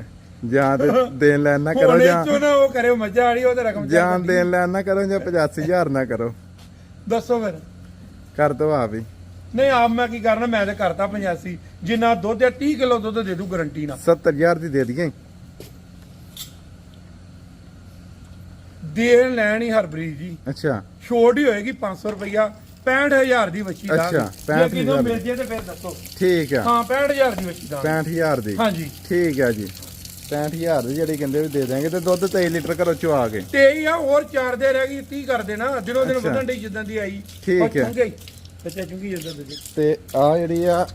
ਜਾਂ ਤੇ ਦੇਣ ਲੈਣ ਨਾ ਕਰੋ ਜਾਂ ਉਹ ਕਰਿਓ ਮੱਝਾਂ ਵਾਲੀ ਉਹ ਤੇ ਰਕਮ ਜਾਂ। ਦੇਣ ਲੈਣ ਨਾ ਕਰੋ ਜਾਂ 85000 ਨਾ ਕਰੋ। ਦੱਸੋ ਫਿਰ। ਕਰ ਦੋ ਆਪ ਹੀ। ਨਹੀਂ ਆਪ ਮੈਂ ਕੀ ਕਰਨਾ? ਮੈਂ ਤੇ ਕਰਤਾ 85 ਜਿੰਨਾ ਦੁੱਧ ਹੈ 30 ਕਿਲੋ ਦੁੱਧ ਦੇ ਦੂ ਗਰੰਟੀ ਨਾਲ। 70000 ਦੀ ਦੇ ਦਈਏ। ਦੇਣ ਲੈਣ ਹੀ ਹਰਬਰੀਤ ਜੀ। ਅੱਛਾ। ਛੋਟ ਹੀ ਹੋਏਗੀ 500 ਰੁਪਇਆ 65000 ਦੀ ਬੱਚੀ ਦਾ ਅੱਛਾ, ਜੇ 65,000 ਕਿਦੋਂ ਮਿਲ ਜੇ ਤੇ ਫਿਰ ਦੱਸੋ। ਠੀਕ ਆ। ਹਾਂ 65000 ਦੀ ਬੱਚੀ ਦਾ 65000 ਦੀ। ਹਾਂਜੀ। ਠੀਕ ਆ ਜੀ। 65000 ਦੀ ਜਿਹੜੀ ਕਹਿੰਦੇ ਵੀ ਦੇ ਦਾਂਗੇ ਤੇ ਦੁੱਧ 23 ਲੀਟਰ ਘਰੋਂ ਚੁਆ ਕੇ। ਤੇ ਹੀ ਆ ਹੋਰ ਚਾਰ ਦੇ ਰਹਿ ਗਈ 30 ਕਰ ਦੇਣਾ। ਦਿਨੋਂ ਦਿਨ ਅੱਛਾ। ਵਧਣ ਦੀ ਜਿੱਦਾਂ ਦੀ ਆਈ। ਠੀਕ ਹੈ। ਚੁੰਘ ਗਈ ਬੱਚਾ ਚੁੰਗੀ ਜਿੱਦਾਂ ਦੀ। ਤੇ ਆ ਜਿਹੜੀ ਆ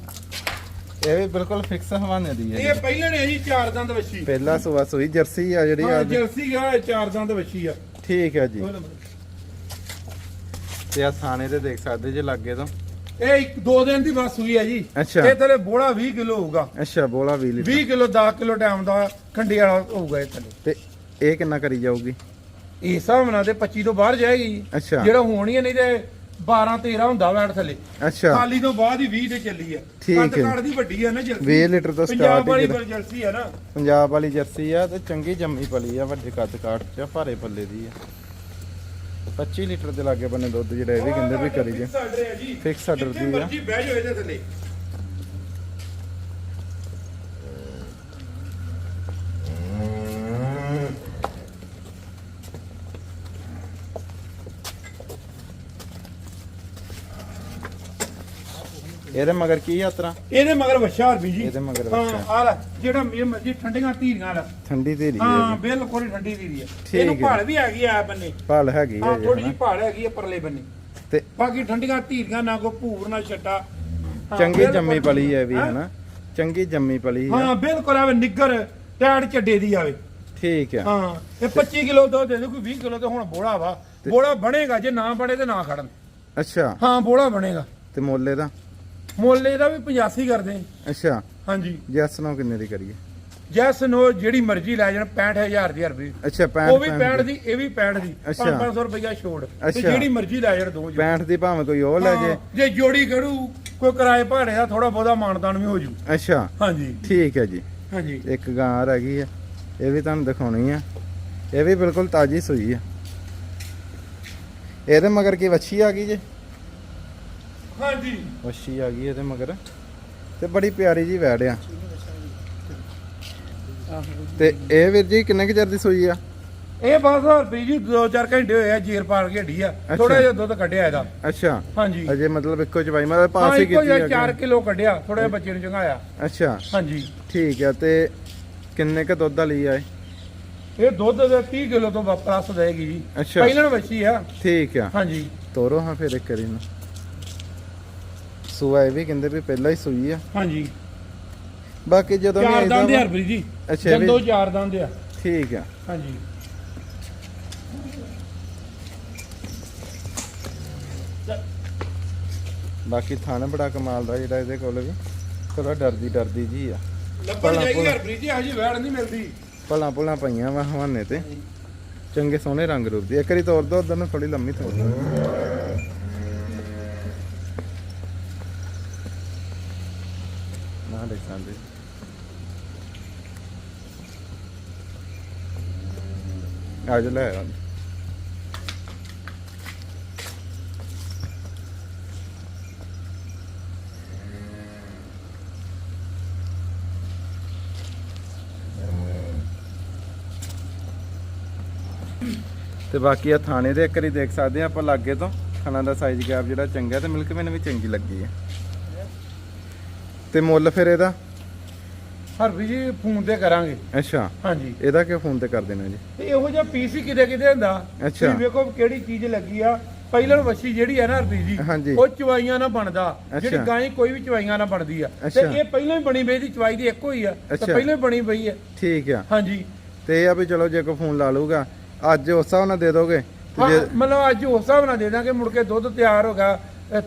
ਇਹ ਵੀ ਬਿਲਕੁਲ ਫਿਕਸ ਹਵਾਨੇ ਦੀ ਹੈ ਇਹ ਪਹਿਲੇ ਨੇ ਜੀ ਚਾਰ ਦੰਦ ਵੱਛੀ। ਪਹਿਲਾ ਸੂਆ ਸੂਈ ਜਰਸੀ ਆ ਜਿਹੜੀ ਆ ਹਾਂ ਜਰਸੀ ਆ ਇਹ ਚਾਰ ਦੰਦ ਵੱਛੀ ਆ। ਠੀਕ ਹੈ ਜੀ। ਉਹ ਲਓ। ਤੇ ਆ ਥਾਣੇ ਤੇ ਦੇਖ ਸਕਦੇ ਜੇ ਲੱਗੇ ਤੋਂ। ਇਹ ਇੱਕ ਦੋ ਦਿਨ ਦੀ ਬਸ ਹੋਈ ਹੈ ਜੀ। ਅੱਛਾ। ਇਹ ਥਲੇ ਬੋੜਾ 20 ਕਿਲੋ ਹੋਊਗਾ। ਅੱਛਾ ਬੋਲਾ 20 ਲੀਟਰ। 20 ਕਿਲੋ 10 ਕਿਲੋ ਟਾਈਮ ਦਾ ਖੰਡੀ ਵਾਲਾ ਹੋਊਗਾ ਇਹ ਥਲੇ। ਤੇ ਇਹ ਕਿੰਨਾ ਕਰੀ ਜਾਊਗੀ? ਇਸ ਹਿਸਾਬ ਨਾਲ ਤੇ 25 ਤੋਂ ਬਾਹਰ ਜਾਏਗੀ ਜੀ। ਅੱਛਾ। ਜਿਹੜਾ ਹੋਣੀ ਹੈ ਨਹੀਂ ਤੇ 12 13 ਹੁੰਦਾ ਵੈਟ ਥਲੇ। ਅੱਛਾ। ਖਾਲੀ ਤੋਂ ਬਾਅਦ ਹੀ 20 ਤੇ ਚੱਲੀ ਆ ਠੀਕ ਹੈ। ਕੱਦ ਕਾਠ ਦੀ ਵੱਡੀ ਆ ਨਾ ਜਰਸੀ। 20 ਲੀਟਰ ਤੋਂ ਪੰਜਾਬ ਸਟਾਰਟ ਵਾਲੀ ਹੀ ਜਰਸੀ ਆ ਨਾ। ਪੰਜਾਬ ਵਾਲੀ ਜਰਸੀ ਆ ਤੇ ਚੰਗੀ ਜੰਮੀ ਪਲੀ ਆ ਵੱਡੇ ਕੱਦ ਕਾਠ ਚ ਭਾਰੇ ਪੱਲੇ ਦੀ ਆ। 25 ਲੀਟਰ ਦੇ ਲਾਗੇ ਬੰਨੇ ਦੁੱਧ ਜਿਹੜਾ ਇਹ ਵੀ ਕਹਿੰਦੇ ਵੀ ਕਰੀ ਜੇ। ਜੀ order ਜਿੱਥੇ ਦੀ ਆ। ਮਰਜ਼ੀ ਬਹਿ ਜਾਓ ਇਹਦੇ ਥੱਲੇ। ਇਹਦੇ ਮਗਰ ਕੀ ਯਾਤਰਾ? ਇਹਦੇ ਮਗਰ ਵੱਛਾ ਹਰਬੀ ਜੀ ਇਹਦੇ ਮਗਰ ਹਾਂ। ਆ ਲੈ ਜਿਹੜਾ ਇਹ ਮਰਜ਼ੀ ਠੰਡੀਆਂ ਧੀਰੀਆਂ ਵਾਲਾ। ਠੰਡੀ ਤੇ ਹਾਂ ਬਿਲਕੁਲ ਹੀ ਠੰਡੀ ਧੀਰੀ ਆ। ਠੀਕ ਇਹਨੂੰ ਹੈ। ਭਾਲ ਵੀ ਹੈਗੀ ਆ ਬੰਨੇ। ਭਾਲ ਹੈਗੀ ਹਾਂ ਹੈ ਥੋੜੀ ਜੀ ਭਾਲ ਹੈਗੀ ਆ ਪਰਲੇ ਬੰਨੇ। ਤੇ ਬਾਕੀ ਠੰਡੀਆਂ ਧੀਰੀਆਂ ਨਾ ਕੋ ਭੂਰ ਨਾ ਛੱਟਾ। ਹਾਂ, ਚੰਗੀ ਬਿਲਕੁਲ। ਜੰਮੀ ਪਲੀ ਹੈ ਵੀ ਹਾਂ। ਹਨਾ? ਚੰਗੀ ਜੰਮੀ ਪਲੀ ਆ ਹਾਂ ਬਿਲਕੁਲ ਆਵੇ ਨਿੱਗਰ ਟੈੜ ਚੱਡੇ ਦੀ ਆਵੇ। ਠੀਕ ਆ। ਹਾਂ ਇਹ 25 ਕਿਲੋ ਦੁੱਧ ਦੇ ਦੇ ਕੋਈ 20 ਕਿਲੋ ਤੇ ਹੁਣ ਬੋੜਾ ਵਾ। ਬੋੜਾ ਬਣੇਗਾ ਜੇ ਨਾ ਬਣੇ ਤੇ ਨਾ ਖੜਨ। ਅੱਛਾ। ਹਾਂ ਬੋੜਾ ਬਣੇਗਾ। ਤੇ ਮੋਲੇ ਦਾ ਮੁੱਲ ਇਹਦਾ ਵੀ 85 ਕਰਦੇ ਅੱਛਾ। ਹਾਂਜੀ। ਜੈਸ ਨੂੰ ਕਿੰਨੇ ਦੀ ਕਰੀਏ? ਜੈਸ ਨੋ ਜਿਹੜੀ ਮਰਜ਼ੀ ਲੈ ਜਾਣ 65000 ਦੀ ਹਰਬੀ ਅੱਛਾ 65 ਉਹ ਵੀ 65 ਦੀ। ਇਹ ਵੀ 65 ਦੀ। ਅੱਛਾ। 500 ਰੁਪਇਆ ਛੋੜ। ਤੇ। ਜਿਹੜੀ ਮਰਜ਼ੀ ਲੈ ਜਾਣ ਦੋ ਜੀ 65 ਦੀ ਭਾਵੇਂ ਕੋਈ ਉਹ ਲੈ ਜੇ ਹਾਂ, ਜੇ। ਜੋੜੀ ਕਰੂ ਕੋਈ ਕਿਰਾਏ ਭਾੜੇ ਦਾ ਥੋੜਾ ਬਹੁਤਾ ਮਾਨਦਾਨ ਵੀ ਹੋ ਜੂ। ਅੱਛਾ। ਹਾਂਜੀ। ਠੀਕ ਹੈ ਜੀ। ਹਾਂਜੀ। ਇੱਕ ਗਾਂ ਰਹਿ ਗਈ ਆ ਇਹ ਵੀ ਤੁਹਾਨੂੰ ਦਿਖਾਉਣੀ ਆ ਇਹ ਵੀ ਬਿਲਕੁਲ ਤਾਜੀ ਸੂਈ ਆ ਇਹਦੇ ਮਗਰ ਕੀ ਵੱਛੀ ਆ ਗਈ ਜੇ? ਹਾਂਜੀ। ਵੱਛੀ ਆ ਗਈ ਇਹਦੇ ਮਗਰ। ਤੇ ਬੜੀ ਪਿਆਰੀ ਜੀ ਵੈੜ ਆ। ਤੇ ਇਹ ਵੀਰ ਜੀ ਕਿੰਨੇ ਕੁ ਚਿਰ ਦੀ ਸੂਈ ਆ? ਇਹ ਬਸ ਰੁਪਏ ਜੀ 2-4 ਘੰਟੇ ਹੋਏ ਆ ਜੀਰ ਪਾਰ ਕੇ ਹੱਡੀ ਆ। ਥੋੜਾ ਜਿਹਾ ਦੁੱਧ ਕੱਢਿਆ ਇਹਦਾ। ਅੱਛਾ। ਹਾਂਜੀ। ਅਜੇ ਮਤਲਬ ਇੱਕੋ ਚਵਾਈ ਮਤਲਬ ਪਾਸ ਹੀ ਕੀਤੀ ਆ 4 ਕਿਲੋ ਕੱਢਿਆ ਥੋੜਾ ਜਿਹਾ ਬੱਚੇ ਨੂੰ ਚੰਗਾਇਆ। ਅੱਛਾ। ਹਾਂਜੀ। ਠੀਕ ਆ ਤੇ ਕਿੰਨੇ ਕ ਦੁੱਧ ਵਾਲੀ ਆ ਇਹ? ਇਹ ਦੁੱਧ ਦੇ 30 ਕਿਲੋ ਤੋਂ ਵਾ- ਪਲੱਸ ਦੇਗੀ ਜੀ। ਅੱਛਾ। ਪਹਿਲਾਂ ਵੱਛੀ ਆ। ਠੀਕ ਆ। ਹਾਂਜੀ। ਤੋਰੋ ਹਾਂ ਫਿਰ ਇੱਕ ਵਾਰੀ ਨੂੰ ਸੂਆ ਇਹ ਵੀ ਕਹਿੰਦੇ ਵੀ ਪਹਿਲਾਂ ਹੀ ਸੂਈ ਆ। ਹਾਂਜੀ। ਬਾਕੀ ਜਦੋਂ ਵੀ ਚਾਰ ਦੰਦ ਹਰਬਰੀ ਜੀ। ਅੱਛਾ ਵੀ- ਜੰਦੋ ਚਾਰ ਦੰਦ ਆ। ਠੀਕ ਆ। ਹਾਂਜੀ। ਬਾਕੀ ਥਾਣਾ ਬੜਾ ਕਮਾਲ ਦਾ ਜਿਹੜਾ ਇਹਦੇ ਕੋਲ ਵੀ। ਥੋੜਾ ਡਰਦੀ ਡਰਦੀ ਜੀ ਆ। ਲੱਭਣ ਭਲਾ- ਜਾਈਏ ਭਲਾ। ਹਰਬਰੀ ਜੀ ਵੈੜ ਨਹੀਂ ਮਿਲਦੀ। ਭਲਾ ਭੁਲਾ ਪਈਆਂ ਵਾ ਹਵਾਨੇ ਤੇ। ਚੰਗੇ ਸੋਹਣੇ ਰੰਗ ਰੂਪ ਦੀ। ਇੱਕ ਵਾਰੀ ਤੋਰ ਦੋ ਉਧਰ ਨੂੰ ਥੋੜੀ ਲੰਮੀ ਤੋਰ ਦੋ। ਨਾ ਦੇ ਸਾਂਦੇ ਲੈ ਆ। ਤੇ ਬਾਕੀ ਆ ਥਾਣੇ ਦੇ ਇੱਕ ਵਾਰੀ ਦੇਖ ਸਕਦੇ ਆ ਆਪਾਂ ਲਾਗੇ ਤੋਂ। ਖਾਣਾ ਦਾ ਸਾਈਜ਼ ਗੈਪ ਜਿਹੜਾ ਚੰਗਾ ਤੇ ਮਿਲਕ ਮੈਨੂੰ ਵੀ ਚੰਗੀ ਲੱਗੀ ਹੈ ਤੇ ਮੁੱਲ ਫਿਰ ਇਹਦਾ? ਹਰਬਰੀ ਜੀ ਫੋਨ ਤੇ ਕਰਾਂਗੇ। ਅੱਛਾ। ਹਾਂਜੀ। ਇਹਦਾ ਕਿਉਂ ਫੋਨ ਤੇ ਕਰ ਦੇਣਾ ਜੀ? ਤੇ ਇਹੋ ਜਿਹਾ ਪੀਸ ਹੀ ਕਿਤੇ ਕਿਤੇ ਹੁੰਦਾ। ਅੱਛਾ। ਤੁਸੀਂ ਵੇਖੋ ਕਿਹੜੀ ਚੀਜ਼ ਲੱਗੀ ਆ। ਪਹਿਲਾਂ ਵੱਛੀ ਜਿਹੜੀ ਆ ਨਾ ਹਰਬਰੀ ਜੀ। ਉਹ ਚਵਾਈਆਂ ਨਾਲ ਬਣਦਾ। ਜਿਹੜੀ। ਗਾਂ ਕੋਈ ਵੀ ਚਵਾਈਆਂ ਨਾਲ ਬਣਦੀ ਆ। ਤੇ। ਇਹ ਪਹਿਲਾਂ ਹੀ ਬਣੀ ਬਈ ਦੀ ਚਵਾਈ ਦੀ ਇੱਕੋ ਹੀ ਆ। ਤੇ। ਪਹਿਲਾਂ ਹੀ ਬਣੀ ਪਈ ਆ। ਠੀਕ ਆ। ਹਾਂਜੀ। ਤੇ ਇਹ ਆ ਵੀ ਚਲੋ ਜੇ ਕੋਈ ਫੋਨ ਲਾ ਲੂਗਾ ਅੱਜ ਉਸ ਹਿਸਾਬ ਨਾਲ ਦੇ ਦੋਗੇ? ਹਾਂ ਮਤਲਬ ਅੱਜ ਉਸ ਹਿਸਾਬ ਨਾਲ ਦੇ ਦਾਂਗੇ ਮੁੜ ਕੇ ਦੁੱਧ ਤਿਆਰ ਹੋਗਾ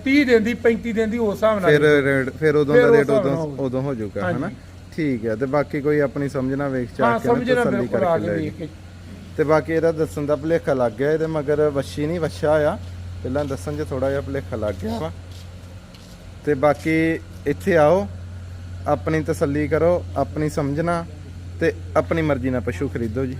30 ਦਿਨ ਦੀ 35 ਦਿਨ ਦੀ ਉਸ ਹਿਸਾਬ ਨਾਲ ਫਿਰ ਫਿਰ ਉਦੋਂ ਦਾ ਰੇਟ ਉਦੋਂ। ਉਦੋਂ ਹੋ ਜਾਊਗਾ। ਹਨਾ? ਠੀਕ ਹੈ ਤੇ ਬਾਕੀ ਕੋਈ ਆਪਣੀ ਸਮਝਣਾ ਵੇਖ ਹਾਂ ਚਾਹ ਕੇ ਨਾ ਸਮਝਣਾ ਤਸੱਲੀ ਬਿਲਕੁਲ ਆ ਕਰਕੇ ਕੇ ਲੈ ਵੇਖ ਕੇ। ਤੇ ਬਾਕੀ ਇਹਦਾ ਦੱਸਣ ਦਾ ਭੁਲੇਖਾ ਲੱਗ ਗਿਆ ਇਹਦੇ ਮਗਰ ਵੱਛੀ ਨਹੀਂ ਵੱਛਾ ਆ। ਪਹਿਲਾਂ ਦੱਸਣ 'ਚ ਥੋੜਾ ਜਿਹਾ ਭੁਲੇਖਾ ਲੱਗ ਗਿਆ ਵਾ। ਤੇ ਬਾਕੀ ਇੱਥੇ ਆਓ ਆਪਣੀ ਤਸੱਲੀ ਕਰੋ ਆਪਣੀ ਸਮਝਣਾ ਤੇ ਆਪਣੀ ਮਰਜ਼ੀ ਨਾਲ ਪਸ਼ੂ ਖਰੀਦੋ ਜੀ।